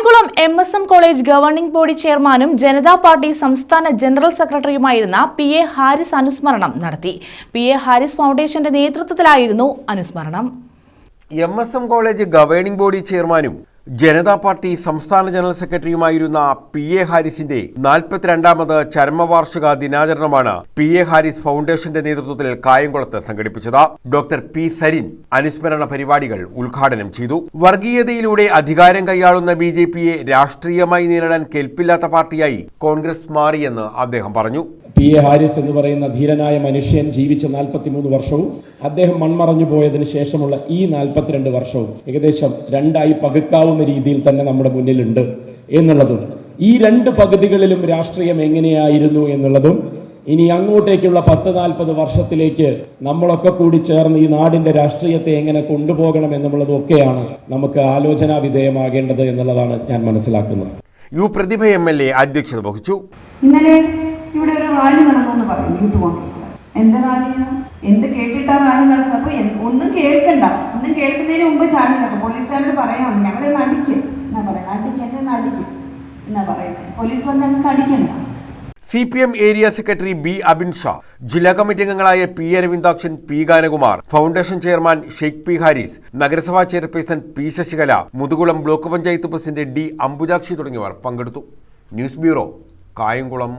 Kayamkulam M S M college governing body ചെയർമാനും Janata party സംസ്ഥാന general സെക്രട്ടറിയുമായിരുന്ന പി എ ഹാരിസ് അനുസ്മരണം നടത്തി. പി എ ഹാരിസ് ഫൗണ്ടേഷന്റെ നേതൃത്വത്തിലായിരുന്നു അനുസ്മരണം. M S M college governing body ചെയർമാനും ജനതാ പാർട്ടി സംസ്ഥാന ജനറൽ സെക്രട്ടറിയുമായിരുന്ന പി എ ഹാരിസിന്റെ നാൽപ്പത്തിരണ്ടാമത് ചരമവാർഷിക ദിനാചരണമാണ് പി എ ഹാരിസ് ഫൗണ്ടേഷന്റെ നേതൃത്വത്തിൽ കായംകുളത്ത് സംഘടിപ്പിച്ചത്. ഡോക്ടർ പി സരിൻ അനുസ്മരണ പരിപാടികൾ ഉദ്ഘാടനം ചെയ്തു. വർഗീയതയിലൂടെ അധികാരം കൈയാളുന്ന ബി ജെ പിയെ രാഷ്ട്രീയമായി നേരിടാൻ കെൽപ്പില്ലാത്ത പാർട്ടിയായി കോൺഗ്രസ് മാറിയെന്ന് അദ്ദേഹം പറഞ്ഞു. പി എ ഹാരിസ് എന്ന് പറയുന്ന ധീരനായ മനുഷ്യൻ ജീവിച്ച നാൽപ്പത്തിമൂന്ന് വർഷവും അദ്ദേഹം മൺമറഞ്ഞു പോയതിനു ശേഷമുള്ള ഈ നാൽപ്പത്തിരണ്ട് വർഷവും ഏകദേശം രണ്ടായി പകുക്കാവുന്ന രീതിയിൽ തന്നെ നമ്മുടെ മുന്നിലുണ്ട് എന്നുള്ളതും ഈ രണ്ട് പകുതികളിലും രാഷ്ട്രീയം എങ്ങനെയായിരുന്നു എന്നുള്ളതും ഇനി അങ്ങോട്ടേക്കുള്ള പത്ത് നാൽപ്പത് വർഷത്തിലേക്ക് നമ്മളൊക്കെ കൂടി ചേർന്ന് ഈ നാടിന്റെ രാഷ്ട്രീയത്തെ എങ്ങനെ കൊണ്ടുപോകണം എന്നുള്ളതും ഒക്കെയാണ് നമുക്ക് ആലോചനാ വിധേയമാകേണ്ടത് എന്നുള്ളതാണ് ഞാൻ മനസ്സിലാക്കുന്നത്. U Prathibha M L A അധ്യക്ഷത വഹിച്ചു. ഇന്നലെ ഇവിടെ ഒരു റാലി നടന്നു എന്ന് പറയുന്നു യൂത്ത് കോൺഗ്രസ് എന്ത് റാലിയാണ് എന്ത് കേട്ടിട്ടാ റാലി നടന്നത്? അപ്പൊ ഒന്നും കേൾക്കണ്ട. ഒന്നും കേൾക്കുന്നതിന് മുമ്പ് ചാടി നടക്കും പോലീസുകാരോട് പറയാം. ഞങ്ങളെ നടിക്കും എന്നാ പറയുന്നത് അടിക്കും എന്നെ നടിക്കും എന്നാ പറയുന്നത് പോലീസ് വന്ന് ഞങ്ങൾക്ക് അടിക്കണ്ട. C P M area secretary B Abin Shah ജില്ലാ കമ്മിറ്റി അംഗങ്ങളായ P Aravindakshan P Ganakumar foundation chairman Sheikh P Haris നഗരസഭാ chairperson P Sasikala Muthukulam block panchayat president D Ambujakshi തുടങ്ങിയവർ പങ്കെടുത്തു. News bureau Kayamkulam.